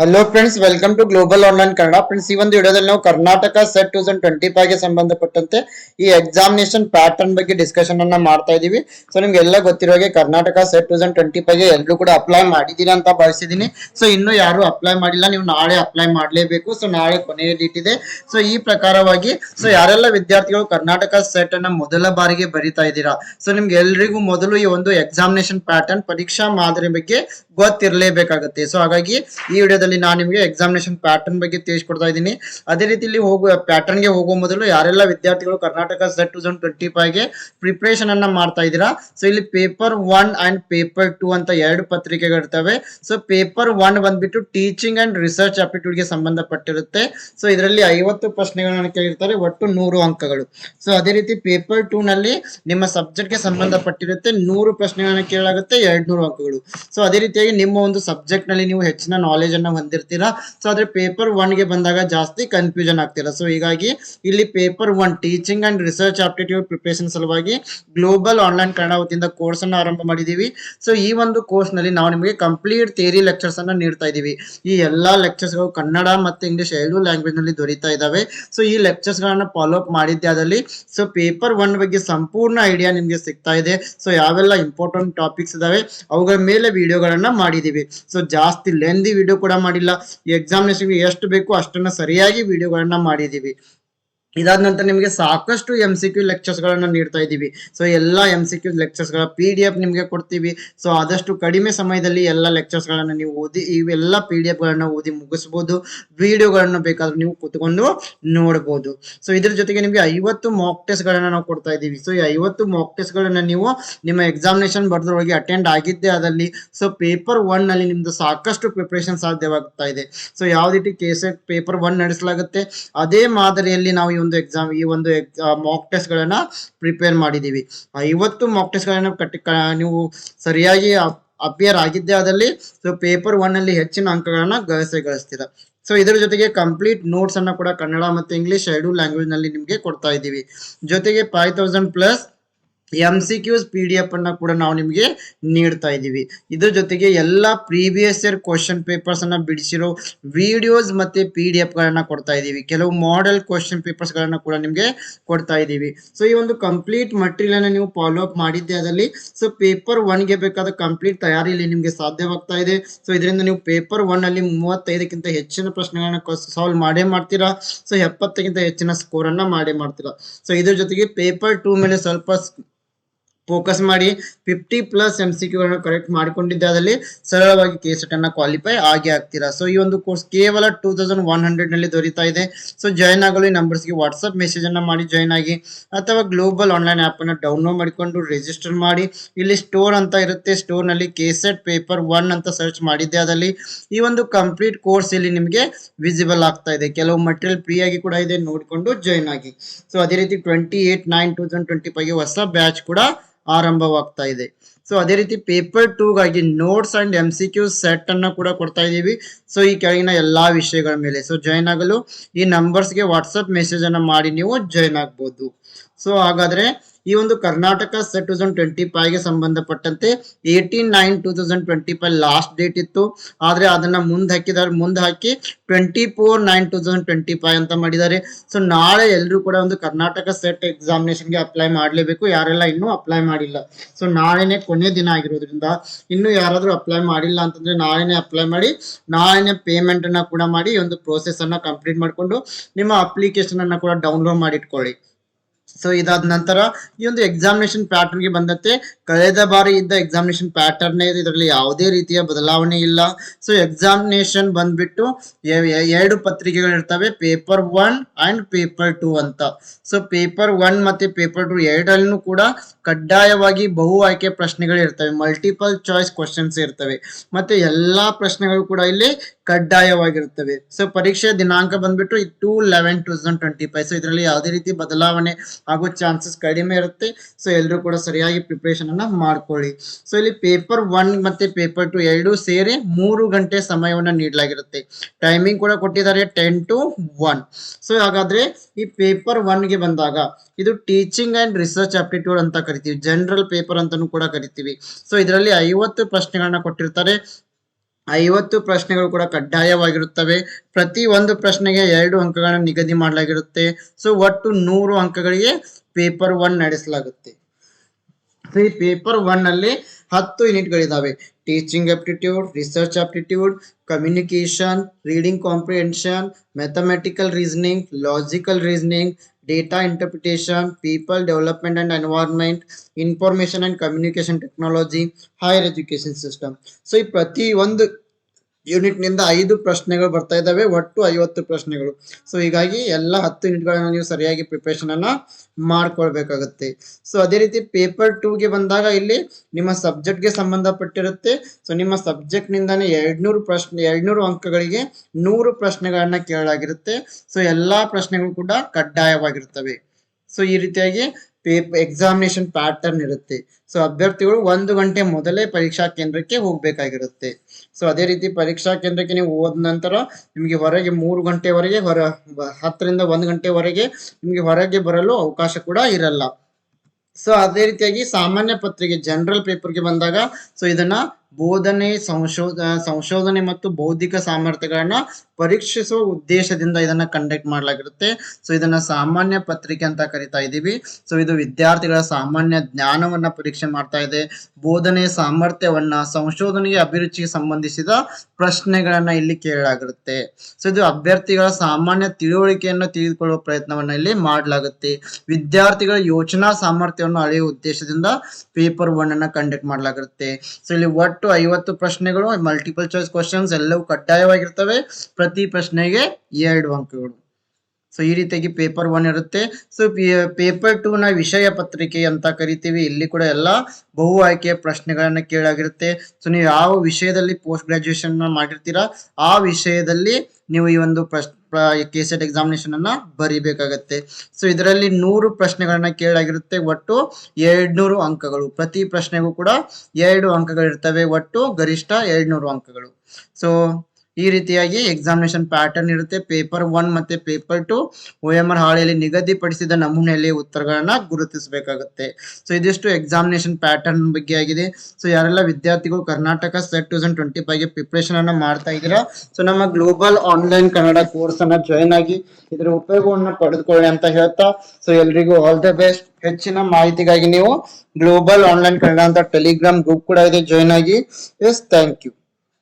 Hello friends welcome to global online Kannada friends ಈ ಒಂದು ವಿಡಿಯೋದಲ್ಲಿ ನಾವು Karnataka SET two thousand twenty ಫೈವ್ಗೆ ಸಂಬಂಧಪಟ್ಟಂತೆ ಈ ಎಕ್ಸಾಮಿನೇಷನ್ ಪ್ಯಾಟರ್ನ್ ಬಗ್ಗೆ ಡಿಸ್ಕಷನ್ ಅನ್ನ ಮಾಡ್ತಾ ಇದೀವಿ. ಸೊ ನಿಮ್ಗೆ ಎಲ್ಲ ಗೊತ್ತಿರೋ ಹಾಗೆ Karnataka SET two thousand twenty ಫೈವ್ಗೆ ಎಲ್ಲರೂ ಕೂಡ ಅಪ್ಲೈ ಮಾಡಿದೀರಾ ಅಂತ ಭಾವಿಸಿದೀನಿ. ಸೊ ಇನ್ನು ಯಾರು ಅಪ್ಲೈ ಮಾಡಿಲ್ಲ, ನೀವು ನಾಳೆ ಅಪ್ಲೈ ಮಾಡಲೇಬೇಕು. ಸೊ ನಾಳೆ ಕೊನೆಯ ಡೇಟ್ ಇದೆ. ಸೊ ಈ ಪ್ರಕಾರವಾಗಿ ಸೊ ಯಾರೆಲ್ಲ ವಿದ್ಯಾರ್ಥಿಗಳು ಕರ್ನಾಟಕ ಸೆಟ್ ಅನ್ನ ಮೊದಲ ಬಾರಿಗೆ ಬರಿತಾ ಇದ್ದೀರಾ? ಸೊ ನಿಮ್ಗೆ ಎಲ್ರಿಗೂ ಮೊದಲು ಈ ಒಂದು ಎಕ್ಸಾಮಿನೇಷನ್ ಪ್ಯಾಟರ್ನ್ ಪರೀಕ್ಷಾ ಮಾದರಿ ಬಗ್ಗೆ ಗೊತ್ತಿರಲೇಬೇಕಾಗುತ್ತೆ. ಸೊ ಹಾಗಾಗಿ ಈ ವಿಡಿಯೋದಲ್ಲಿ ನಾನು ನಿಮಗೆ ಎಕ್ಸಾಮಿನೇಷನ್ ಪ್ಯಾಟರ್ನ್ ಬಗ್ಗೆ ತಿಳಿಸ್ಕೊಡ್ತಾ ಇದ್ದೀನಿ. ಅದೇ ರೀತಿ ಇಲ್ಲಿ ಹೋಗುವ ಪ್ಯಾಟರ್ನ್ಗೆ ಹೋಗುವ ಮೊದಲು ಯಾರೆಲ್ಲ ವಿದ್ಯಾರ್ಥಿಗಳು Karnataka SET two thousand twenty ಫೈವ್ಗೆ preparation ಅನ್ನ ಮಾಡ್ತಾ ಇದ್ದೀರಾ? ಸೊ ಇಲ್ಲಿ paper one and paper two ಅಂತ ಎರಡು ಪತ್ರಿಕೆಗಳಿರ್ತವೆ ಸೊ ಪೇಪರ್ ಒನ್ ಬಂದ್ಬಿಟ್ಟು ಟೀಚಿಂಗ್ ಅಂಡ್ ರಿಸರ್ಚ್ ಆಪ್ಟಿಟ್ಯೂಡ್ಗೆ ಸಂಬಂಧಪಟ್ಟಿರುತ್ತೆ. ಸೊ ಇದರಲ್ಲಿ ಐವತ್ತು ಪ್ರಶ್ನೆಗಳನ್ನು ಕೇಳಿರ್ತಾರೆ ಒಟ್ಟು ನೂರು ಅಂಕಗಳು. ಸೊ ಅದೇ ರೀತಿ ಪೇಪರ್ ಟೂ ನಲ್ಲಿ ನಿಮ್ಮ ಸಬ್ಜೆಕ್ಟ್ಗೆ ಸಂಬಂಧಪಟ್ಟಿರುತ್ತೆ. ನೂರು ಪ್ರಶ್ನೆಗಳನ್ನು ಕೇಳಾಗುತ್ತೆ. ಎರಡು ನೂರು ಅಂಕಗಳು. ಸೊ ಅದೇ ರೀತಿಯಾಗಿ ನಿಮ್ಮ ಒಂದು ಸಬ್ಜೆಕ್ಟ್ನಲ್ಲಿ ನೀವು ಹೆಚ್ಚಿನ ನಾಲೆಜ್ ಅನ್ನ ಹೊಂದಿರ್ತೀರಾ? ಸೊ ಆದ್ರೆ ಪೇಪರ್ ಒನ್ಗೆ ಬಂದಾಗ ಜಾಸ್ತಿ ಕನ್ಫ್ಯೂಷನ್ ಆಗ್ತೀರಾ ಸೊ ಹೀಗಾಗಿ ಇಲ್ಲಿ paper one teaching and research aptitude preparation ಸಲುವಾಗಿ ಗ್ಲೋಬಲ್ ಆನ್ಲೈನ್ ಕನ್ನಡ ವತಿಯಿಂದ ಕೋರ್ಸ್ ಅನ್ನ ಆರಂಭ ಮಾಡಿದೀವಿ. ಸೊ ಈ ಒಂದು ಕೋರ್ಸ್ನಲ್ಲಿ ನಾವು ನಿಮಗೆ ಕಂಪ್ಲೀಟ್ ಥಿಯರಿ ಲೆಕ್ಚರ್ಸ್ ಅನ್ನ ನೀಡ್ತಾ ಇದೀವಿ ಈ ಎಲ್ಲಾ ಲೆಕ್ಚರ್ಸ್ಗಳು ಕನ್ನಡ ಮತ್ತೆ ಇಂಗ್ಲಿಷ್ ಎರಡು ಲ್ಯಾಂಗ್ವೇಜ್ನಲ್ಲಿ ದೊರೀತಾ ಇದಾವೆ ಸೊ ಈ ಲೆಕ್ಚರ್ಸ್ ಗಳನ್ನ ಫಾಲೋ ಅಪ್ ಮಾಡಿದ್ದೆ ಅದರಲ್ಲಿ ಸೊ ಪೇಪರ್ ಒನ್ ಬಗ್ಗೆ ಸಂಪೂರ್ಣ ಐಡಿಯಾ ನಿಮ್ಗೆ ಸಿಗ್ತಾ ಇದೆ. ಸೊ ಯಾವೆಲ್ಲ ಇಂಪಾರ್ಟೆಂಟ್ ಟಾಪಿಕ್ಸ್ ಇದಾವೆ ಅವುಗಳ ಮೇಲೆ ವಿಡಿಯೋಗಳನ್ನ ಮಾಡಿದೀವಿ. ಸೊ ಜಾಸ್ತಿ ಲೆಂದಿ ವಿಡಿಯೋ ಕೂಡ ಮಾಡಿಲ್ಲ. ಈ ಎಕ್ಸಾಮಿನೇಷನ್ ಎಷ್ಟು ಬೇಕು ಅಷ್ಟನ್ನ ಸರಿಯಾಗಿ ವಿಡಿಯೋಗಳನ್ನ ಮಾಡಿದೀವಿ. ಇದಾದ ನಂತರ ನಿಮಗೆ ಸಾಕಷ್ಟು ಎಂ ಸಿ ಕ್ಯೂ ಲೆಕ್ಚರ್ಸ್ ಗಳನ್ನ ನೀಡ್ತಾ ಇದ್ದೀವಿ. ಸೊ ಎಲ್ಲ ಎಂ ಸಿ ಕ್ಯೂ ಲೆಕ್ಚರ್ಸ್ಗಳ ಪಿ ಡಿ ಎಫ್ ನಿಮಗೆ ಕೊಡ್ತೀವಿ. ಸೊ ಆದಷ್ಟು ಕಡಿಮೆ ಸಮಯದಲ್ಲಿ ಎಲ್ಲ ಲೆಕ್ಚರ್ಸ್ ಗಳನ್ನ ನೀವು ಓದಿ, ಇವೆಲ್ಲ ಪಿ ಡಿ ಎಫ್ ಗಳನ್ನ ಓದಿ ಮುಗಿಸಬಹುದು ವಿಡಿಯೋಗಳನ್ನು ಬೇಕಾದರೂ ನೀವು ಕೂತ್ಕೊಂಡು ನೋಡಬಹುದು ಸೊ ಇದ್ರ ಜೊತೆಗೆ ನಿಮಗೆ ಐವತ್ತು ಮಾಕ್ ಟೆಸ್ಟ್ ಗಳನ್ನ ನಾವು ಕೊಡ್ತಾ ಇದ್ದೀವಿ. ಸೊ ಈ ಐವತ್ತು ಮಾಕ್ ಟೆಸ್ಟ್ ಗಳನ್ನ ನೀವು ನಿಮ್ಮ ಎಕ್ಸಾಮಿನೇಷನ್ ಬರೆದ್ರೊಳಗೆ ಅಟೆಂಡ್ ಆಗಿದ್ದೆ ಅದರಲ್ಲಿ ಸೊ ಪೇಪರ್ ಒನ್ನಲ್ಲಿ ನಿಮ್ದು ಸಾಕಷ್ಟು ಪ್ರಿಪರೇಷನ್ ಸಾಧ್ಯವಾಗ್ತಾ ಇದೆ. ಸೊ ಯಾವ ರೀತಿ ಪೇಪರ್ ಒನ್ ನಡೆಸಲಾಗುತ್ತೆ, ಅದೇ ಮಾದರಿಯಲ್ಲಿ ನಾವು ಒಂದು ಎಕ್ಸಾಮ್ ಈ ಒಂದು ಮಾಕ್ ಟೆಸ್ಟ್ ಗಳನ್ನ ಪ್ರಿಪೇರ್ ಮಾಡಿದೀವಿ. ಇವತ್ತು ಮಾಕ್ ಟೆಸ್ಟ್ ಗಳನ್ನ ಕಟ್ಟಿ ನೀವು ಸರಿಯಾಗಿ ಅಪಿಯರ್ ಆಗಿದ್ದೆ ಅದರಲ್ಲಿ ಸೊ ಪೇಪರ್ ಒನ್ ಅಲ್ಲಿ ಹೆಚ್ಚಿನ ಅಂಕಗಳನ್ನ ಗಳಿಸೇ ಗಳಿಸ್ತೀರ ಸೊ ಇದರ ಜೊತೆಗೆ ಕಂಪ್ಲೀಟ್ ನೋಟ್ಸ್ ಅನ್ನ ಕೂಡ ಕನ್ನಡ ಮತ್ತು ಇಂಗ್ಲಿಷ್ ಎರಡು ಲ್ಯಾಂಗ್ವೇಜ್ನಲ್ಲಿ ನಿಮಗೆ ಕೊಡ್ತಾ ಇದ್ದೀವಿ. ಜೊತೆಗೆ five thousand plus M C Qs P D F ಅನ್ನ ಕೂಡ ನಾವು ನಿಮಗೆ ನೀಡ್ತಾ ಇದ್ದೀವಿ ಇದ್ರ ಜೊತೆಗೆ ಎಲ್ಲ ಪ್ರೀವಿಯಸ್ ಇಯರ್ ಕ್ವಶನ್ ಪೇಪರ್ಸ್ ಅನ್ನ ಬಿಡಿಸಿರೋ ವಿಡಿಯೋಸ್ ಮತ್ತೆ ಪಿ ಡಿ ಎಫ್ ಗಳನ್ನ ಕೊಡ್ತಾ ಇದ್ದೀವಿ ಕೆಲವು ಮಾಡೆಲ್ ಕ್ವಶನ್ ಪೇಪರ್ಸ್ ಗಳನ್ನ ಕೂಡ ನಿಮಗೆ ಕೊಡ್ತಾ ಇದ್ದೀವಿ ಸೊ ಈ ಒಂದು ಕಂಪ್ಲೀಟ್ ಮಟೀರಿಯಲ್ ಅನ್ನ ನೀವು ಫಾಲೋ ಅಪ್ ಮಾಡಿದ್ದೆ ಅದರಲ್ಲಿ ಸೊ ಪೇಪರ್ ಒನ್ಗೆ ಬೇಕಾದ ಕಂಪ್ಲೀಟ್ ತಯಾರಿ ಇಲ್ಲಿ ನಿಮಗೆ ಸಾಧ್ಯವಾಗ್ತಾ ಇದೆ. ಸೊ ಇದರಿಂದ ನೀವು ಪೇಪರ್ ಒನ್ ಅಲ್ಲಿ ಮೂವತ್ತೈದಕ್ಕಿಂತ ಹೆಚ್ಚಿನ ಪ್ರಶ್ನೆಗಳನ್ನ ಸಾಲ್ವ್ ಮಾಡೇ ಮಾಡ್ತೀರಾ? ಸೊ ಎಪ್ಪತ್ತಕ್ಕಿಂತ ಹೆಚ್ಚಿನ ಸ್ಕೋರ್ ಅನ್ನ ಮಾಡೇ ಮಾಡ್ತೀರಾ? ಸೊ ಇದ್ರ ಜೊತೆಗೆ ಪೇಪರ್ ಟೂ ಮೇಲೆ ಸ್ವಲ್ಪ ಫೋಕಸ್ ಮಾಡಿ ಫಿಫ್ಟಿ ಪ್ಲಸ್ ಎಂ ಸಿ ಕ್ಯೂಗಳನ್ನು ಕರೆಕ್ಟ್ ಮಾಡಿಕೊಂಡಿದ್ದಾದಲ್ಲಿ ಸರಳವಾಗಿ ಕೆ ಸೆಟ್ ಅನ್ನ ಕ್ವಾಲಿಫೈ ಆಗಿ ಆಗ್ತೀರಾ ಸೊ ಈ ಒಂದು ಕೋರ್ಸ್ ಕೇವಲ ಟೂ ತೌಸಂಡ್ ಒನ್ ಹಂಡ್ರೆಡ್ನಲ್ಲಿ ದೊರೀತಾ ಇದೆ. ಸೊ ಜಾಯ್ನ್ ಆಗಲು ಈ ನಂಬರ್ಸ್ಗೆ ವಾಟ್ಸ್ಆಪ್ ಮೆಸೇಜ್ ಅನ್ನ ಮಾಡಿ ಜಾಯ್ನ್ ಆಗಿ ಅಥವಾ ಗ್ಲೋಬಲ್ ಆನ್ಲೈನ್ ಆಪ್ ಅನ್ನು ಡೌನ್ಲೋಡ್ ಮಾಡಿಕೊಂಡು ರಿಜಿಸ್ಟರ್ ಮಾಡಿ. ಇಲ್ಲಿ ಸ್ಟೋರ್ ಅಂತ ಇರುತ್ತೆ. ಸ್ಟೋರ್ನಲ್ಲಿ ಕೆ ಸೆಟ್ ಪೇಪರ್ ಒನ್ ಅಂತ ಸರ್ಚ್ ಮಾಡಿದ್ದೆ ಅದಲ್ಲಿ ಈ ಒಂದು ಕಂಪ್ಲೀಟ್ ಕೋರ್ಸ್ ಇಲ್ಲಿ ನಿಮಗೆ ವಿಸಿಬಲ್ ಆಗ್ತಾ ಇದೆ. ಕೆಲವು ಮಟೀರಿಯಲ್ ಫ್ರೀ ಆಗಿ ಕೂಡ ಇದೆ. ನೋಡಿಕೊಂಡು ಜಾಯ್ನ್ ಆಗಿ. ಸೊ ಅದೇ ರೀತಿ twenty eight nine two thousand twenty five ಹೊಸ ಬ್ಯಾಚ್ ಕೂಡ ಆರಂಭವಾಗ್ತಾ ಇದೆ. ಸೊ ಅದೇ ರೀತಿ paper ಟೂಗಾಗಿ notes and M C Q set ಅನ್ನ ಕೂಡ ಕೊಡ್ತಾ ಇದ್ದೀವಿ. ಸೊ ಈ ಕೆಳಗಿನ ಎಲ್ಲಾ ವಿಷಯಗಳ ಮೇಲೆ. ಸೊ ಜಾಯ್ನ್ ಆಗಲು ಈ ನಂಬರ್ಸ್ಗೆ ವಾಟ್ಸಪ್ ಮೆಸೇಜ್ ಅನ್ನ ಮಾಡಿ. ನೀವು ಜಾಯ್ನ್ ಆಗ್ಬೋದು. ಸೊ ಹಾಗಾದ್ರೆ ಈ ಒಂದು Karnataka SET two thousand twenty ಫೈವ್ಗೆ ಸಂಬಂಧಪಟ್ಟಂತೆ eighteen nine two thousand twenty five last date ಇತ್ತು. ಆದ್ರೆ ಅದನ್ನ ಮುಂದೆ ಹಾಕಿದಾರೆ, ಮುಂದೆ ಹಾಕಿ twenty four nine two thousand twenty five ಅಂತ ಮಾಡಿದ್ದಾರೆ ಸೊ ನಾಳೆ ಎಲ್ಲರೂ ಕೂಡ ಒಂದು ಕರ್ನಾಟಕ ಸೆಟ್ ಎಕ್ಸಾಮಿನೇಷನ್ಗೆ ಅಪ್ಲೈ ಮಾಡಲೇಬೇಕು. ಯಾರೆಲ್ಲ ಇನ್ನೂ ಅಪ್ಲೈ ಮಾಡಿಲ್ಲ. ಸೊ ನಾಳೆನೆ ಕೊನೆ ದಿನ ಆಗಿರೋದ್ರಿಂದ ಇನ್ನು ಯಾರಾದ್ರೂ ಅಪ್ಲೈ ಮಾಡಿಲ್ಲ ಅಂತಂದ್ರೆ ನಾಳೆನೆ ಅಪ್ಲೈ ಮಾಡಿ, ನಾಳೆನೆ ಪೇಮೆಂಟ್ ಅನ್ನ ಕೂಡ ಮಾಡಿ ಒಂದು ಪ್ರೋಸೆಸ್ ಅನ್ನ ಕಂಪ್ಲೀಟ್ ಮಾಡಿಕೊಂಡು ನಿಮ್ಮ ಅಪ್ಲಿಕೇಶನ್ ಅನ್ನ ಕೂಡ ಡೌನ್ಲೋಡ್ ಮಾಡಿ ಇಟ್ಕೊಳ್ಳಿ ಸೊ ಇದಾದ ನಂತರ ಈ ಒಂದು ಎಕ್ಸಾಮಿನೇಷನ್ ಪ್ಯಾಟರ್ನ್ಗೆ ಬಂದಂತೆ ಕಳೆದ ಬಾರಿ ಇದ್ದ ಎಕ್ಸಾಮಿನೇಷನ್ ಪ್ಯಾಟರ್ನ್ ಇದೆ ಇದರಲ್ಲಿ ಯಾವುದೇ ರೀತಿಯ ಬದಲಾವಣೆ ಇಲ್ಲ. ಸೊ ಎಕ್ಸಾಮಿನೇಷನ್ ಬಂದ್ಬಿಟ್ಟು ಎರಡು ಪತ್ರಿಕೆಗಳು ಇರ್ತವೆ paper one and paper two ಅಂತ. ಸೊ ಪೇಪರ್ ಒನ್ ಮತ್ತೆ ಪೇಪರ್ ಟು ಎರಡರಲ್ಲೂ ಕೂಡ ಕಡ್ಡಾಯವಾಗಿ ಬಹು ಆಯ್ಕೆ ಪ್ರಶ್ನೆಗಳು ಇರ್ತವೆ ಮಲ್ಟಿಪಲ್ ಚಾಯ್ಸ್ ಕ್ವಶನ್ಸ್ ಇರ್ತವೆ. ಮತ್ತೆ ಎಲ್ಲಾ ಪ್ರಶ್ನೆಗಳು ಕೂಡ ಇಲ್ಲಿ ಕಡ್ಡಾಯವಾಗಿರ್ತವೆ. ಸೊ ಪರೀಕ್ಷೆ ದಿನಾಂಕ ಬಂದ್ಬಿಟ್ಟು ಟೂ ಲೆವೆನ್ ಟೂ ಸೊ ಇದರಲ್ಲಿ ಯಾವುದೇ ರೀತಿ ಬದಲಾವಣೆ ಆಗೋ ಚಾನ್ಸಸ್ ಕಡಿಮೆ ಇರುತ್ತೆ. ಸೊ ಎಲ್ಲರೂ ಕೂಡ ಸರಿಯಾಗಿ ಪ್ರಿಪ್ರೇಷನ್ ಅನ್ನ ಮಾಡ್ಕೊಳ್ಳಿ. ಸೊ ಇಲ್ಲಿ ಪೇಪರ್ ಒನ್ ಮತ್ತೆ ಪೇಪರ್ ಟು ಎರಡು ಸೇರಿ ಮೂರು ಗಂಟೆ ಸಮಯವನ್ನ ನೀಡಲಾಗಿರುತ್ತೆ. ಟೈಮಿಂಗ್ ಕೂಡ ಕೊಟ್ಟಿದ್ದಾರೆ ಟೆನ್ ಟು ಒನ್ ಸೊ ಹಾಗಾದ್ರೆ ಈ ಪೇಪರ್ಗೆ ಬಂದಾಗ ಇದು ಟೀಚಿಂಗ್ ಅಂಡ್ ರಿಸರ್ಚ್ ಆಪ್ಟಿಟ್ಯೂಡ್ ಅಂತ ಕರಿತೀವಿ. ಜನರಲ್ ಪೇಪರ್ ಅಂತಾನೂ ಕೂಡ ಕರಿತೀವಿ. ಸೊ ಇದರಲ್ಲಿ ಐವತ್ತು ಪ್ರಶ್ನೆಗಳನ್ನ ಕೊಟ್ಟಿರ್ತಾರೆ. ಐವತ್ತು ಪ್ರಶ್ನೆಗಳು ಕೂಡ ಕಡ್ಡಾಯವಾಗಿರುತ್ತವೆ. ಪ್ರತಿ ಒಂದು ಪ್ರಶ್ನೆಗೆ ಎರಡು ಅಂಕಗಳನ್ನು ನಿಗದಿ ಮಾಡಲಾಗಿರುತ್ತೆ. ಸೊ ಒಟ್ಟು ನೂರು ಅಂಕಗಳಿಗೆ ಪೇಪರ್ ಒನ್ ನಡೆಸಲಾಗುತ್ತೆ. ಈ ಪೇಪರ್ ಒನ್ ಅಲ್ಲಿ ಹತ್ತು ಯೂನಿಟ್ಗಳಿದ್ದಾವೆ teaching aptitude research aptitude communication reading comprehension mathematical reasoning logical reasoning data interpretation people development and environment, information and communication technology higher education system so ಈ ಪ್ರತಿ ಒಂದು ಯೂನಿಟ್ನಿಂದ ಐದು ಪ್ರಶ್ನೆಗಳು ಬರ್ತಾ ಇದ್ದಾವೆ, ಒಟ್ಟು ಐವತ್ತು ಪ್ರಶ್ನೆಗಳು. ಸೊ ಹೀಗಾಗಿ ಎಲ್ಲ ಹತ್ತು ಯೂನಿಟ್ಗಳನ್ನ ನೀವು ಸರಿಯಾಗಿ ಪ್ರಿಪ್ರೇಷನನ್ನು ಮಾಡ್ಕೊಳ್ಬೇಕಾಗುತ್ತೆ. ಸೊ ಅದೇ ರೀತಿ ಪೇಪರ್ ಟೂಗೆ ಬಂದಾಗ ಇಲ್ಲಿ ನಿಮ್ಮ ಸಬ್ಜೆಕ್ಟ್ಗೆ ಸಂಬಂಧಪಟ್ಟಿರುತ್ತೆ. ಸೊ ನಿಮ್ಮ ಸಬ್ಜೆಕ್ಟ್ ನಿಂದಾನೆ ಎರಡ್ನೂರು ಪ್ರಶ್ನೆ, ಎರಡ್ನೂರು ಅಂಕಗಳಿಗೆ ನೂರು ಪ್ರಶ್ನೆಗಳನ್ನ ಕೇಳಲಾಗಿರುತ್ತೆ. ಸೊ ಎಲ್ಲಾ ಪ್ರಶ್ನೆಗಳು ಕೂಡ ಕಡ್ಡಾಯವಾಗಿರ್ತವೆ ಸೊ ಈ ರೀತಿಯಾಗಿ ಪೇಪ್ ಎಕ್ಸಾಮಿನೇಷನ್ ಪ್ಯಾಟರ್ನ್ ಇರುತ್ತೆ. ಸೊ ಅಭ್ಯರ್ಥಿಗಳು ಒಂದು ಗಂಟೆ ಮೊದಲೇ ಪರೀಕ್ಷಾ ಕೇಂದ್ರಕ್ಕೆ ಹೋಗ್ಬೇಕಾಗಿರುತ್ತೆ. ಸೊ ಅದೇ ರೀತಿ ಪರೀಕ್ಷಾ ಕೇಂದ್ರಕ್ಕೆ ನೀವು ಹೋದ ನಂತರ ನಿಮಗೆ ಹೊರಗೆ ಮೂರು ಗಂಟೆವರೆಗೆ ಹೊರ ಹತ್ತರಿಂದ ಒಂದು ಗಂಟೆವರೆಗೆ ನಿಮಗೆ ಹೊರಗೆ ಬರಲು ಅವಕಾಶ ಕೂಡ ಇರಲ್ಲ. ಸೊ ಅದೇ ರೀತಿಯಾಗಿ ಸಾಮಾನ್ಯ ಪತ್ರಿಕೆ ಜನರಲ್ ಪೇಪರ್ಗೆ ಬಂದಾಗ ಸೊ ಇದನ್ನ ಬೋಧನೆ ಸಂಶೋಧ ಸಂಶೋಧನೆ ಮತ್ತು ಬೌದ್ಧಿಕ ಸಾಮರ್ಥ್ಯಗಳನ್ನ ಪರೀಕ್ಷಿಸುವ ಉದ್ದೇಶದಿಂದ ಇದನ್ನ ಕಂಡಕ್ಟ್ ಮಾಡಲಾಗಿರುತ್ತೆ. ಸೊ ಇದನ್ನ ಸಾಮಾನ್ಯ ಪತ್ರಿಕೆ ಅಂತ ಕರಿತಾ ಇದ್ದೀವಿ ಸೊ ಇದು ವಿದ್ಯಾರ್ಥಿಗಳ ಸಾಮಾನ್ಯ ಜ್ಞಾನವನ್ನ ಪರೀಕ್ಷೆ ಮಾಡ್ತಾ ಇದೆ. ಬೋಧನೆ ಸಾಮರ್ಥ್ಯವನ್ನ, ಸಂಶೋಧನೆಗೆ ಅಭಿರುಚಿಗೆ ಸಂಬಂಧಿಸಿದ ಪ್ರಶ್ನೆಗಳನ್ನ ಇಲ್ಲಿ ಕೇಳಲಾಗಿರುತ್ತೆ. ಸೊ ಇದು ಅಭ್ಯರ್ಥಿಗಳ ಸಾಮಾನ್ಯ ತಿಳುವಳಿಕೆಯನ್ನು ತಿಳಿದುಕೊಳ್ಳುವ ಪ್ರಯತ್ನವನ್ನ ಇಲ್ಲಿ ಮಾಡಲಾಗುತ್ತೆ. ವಿದ್ಯಾರ್ಥಿಗಳ ಯೋಚನಾ ಸಾಮರ್ಥ್ಯವನ್ನು ಅಳೆಯುವ ಉದ್ದೇಶದಿಂದ ಪೇಪರ್ ಒನ್ ಅನ್ನ ಕಂಡಕ್ಟ್ ಮಾಡಲಾಗಿರುತ್ತೆ. ಸೊ ಇಲ್ಲಿ ಒಟ್ಟು ಐವತ್ತು ಪ್ರಶ್ನೆಗಳು ಮಲ್ಟಿಪಲ್ ಚಾಯ್ಸ್ ಕ್ವಶನ್ಸ್ ಎಲ್ಲವೂ ಕಡ್ಡಾಯವಾಗಿರ್ತವೆ. ಪ್ರತಿ ಪ್ರಶ್ನೆಗೆ ಎರಡು ಅಂಕಗಳು. ಸೊ ಈ ರೀತಿಯಾಗಿ ಪೇಪರ್ ಒನ್ ಇರುತ್ತೆ. ಸೊ ಪೇಪರ್ ಟೂ ನ ವಿಷಯ ಪತ್ರಿಕೆ ಅಂತ ಕರಿತೀವಿ. ಇಲ್ಲಿ ಕೂಡ ಎಲ್ಲ ಬಹು ಆಯ್ಕೆಯ ಪ್ರಶ್ನೆಗಳನ್ನ ಕೇಳಾಗಿರುತ್ತೆ. ಸೊ ನೀವು ಯಾವ ವಿಷಯದಲ್ಲಿ ಪೋಸ್ಟ್ ಗ್ರಾಜುಯೇಷನ್ ಮಾಡಿರ್ತೀರಾ? ಆ ವಿಷಯದಲ್ಲಿ ನೀವು ಈ ಒಂದು ಪ್ರಶ್ ಕೆ ಸೆಟ್ ಎಕ್ಸಾಮಿನೇಷನ್ ಅನ್ನ ಬರಿಬೇಕಾಗತ್ತೆ. ಸೊ ಇದರಲ್ಲಿ ನೂರು ಪ್ರಶ್ನೆಗಳನ್ನ ಕೇಳಾಗಿರುತ್ತೆ. ಒಟ್ಟು ಎರಡ್ನೂರು ಅಂಕಗಳು. ಪ್ರತಿ ಪ್ರಶ್ನೆಗೂ ಕೂಡ ಎರಡು ಅಂಕಗಳಿರ್ತವೆ. ಒಟ್ಟು ಗರಿಷ್ಠ ಎರಡ್ನೂರು ಅಂಕಗಳು. ಸೊ ಈ ರೀತಿಯಾಗಿ ಎಕ್ಸಾಮಿನೇಷನ್ ಪ್ಯಾಟರ್ನ್ ಇರುತ್ತೆ. ಪೇಪರ್ ಒನ್ ಮತ್ತೆ paper two O M R ಹಾಳೆಯಲ್ಲಿ ನಿಗದಿಪಡಿಸಿದ ನಮೂನೆಯಲ್ಲಿ ಉತ್ತರಗಳನ್ನ ಗುರುತಿಸಬೇಕಾಗುತ್ತೆ. ಸೊ ಇದಿಷ್ಟು ಎಕ್ಸಾಮಿನೇಷನ್ ಪ್ಯಾಟರ್ನ್ ಬಗ್ಗೆ ಆಗಿದೆ. ಸೊ ಯಾರೆಲ್ಲ ವಿದ್ಯಾರ್ಥಿಗಳು Karnataka SET two thousand twenty ಫೈವ್ಗೆ preparation ಅನ್ನ ಮಾಡ್ತಾ ಇದ್ದೀರಾ? ಸೊ ನಮ್ಮ ಗ್ಲೋಬಲ್ ಆನ್ಲೈನ್ ಕನ್ನಡ ಕೋರ್ಸ್ ಅನ್ನ ಜಾಯ್ನ್ ಆಗಿ ಇದರ ಉಪಯೋಗವನ್ನು ಪಡೆದುಕೊಳ್ಳಿ ಅಂತ ಹೇಳ್ತಾ ಸೊ ಎಲ್ರಿಗೂ ಆಲ್ ದ ಬೆಸ್ಟ್ ಹೆಚ್ಚಿನ ಮಾಹಿತಿಗಾಗಿ ನೀವು ಗ್ಲೋಬಲ್ ಆನ್ಲೈನ್ ಕನ್ನಡ ಅಂತ ಟೆಲಿಗ್ರಾಮ್ ಗ್ರೂಪ್ ಕೂಡ ಇದೆ. ಜಾಯ್ನ್ ಆಗಿ. Yes thank you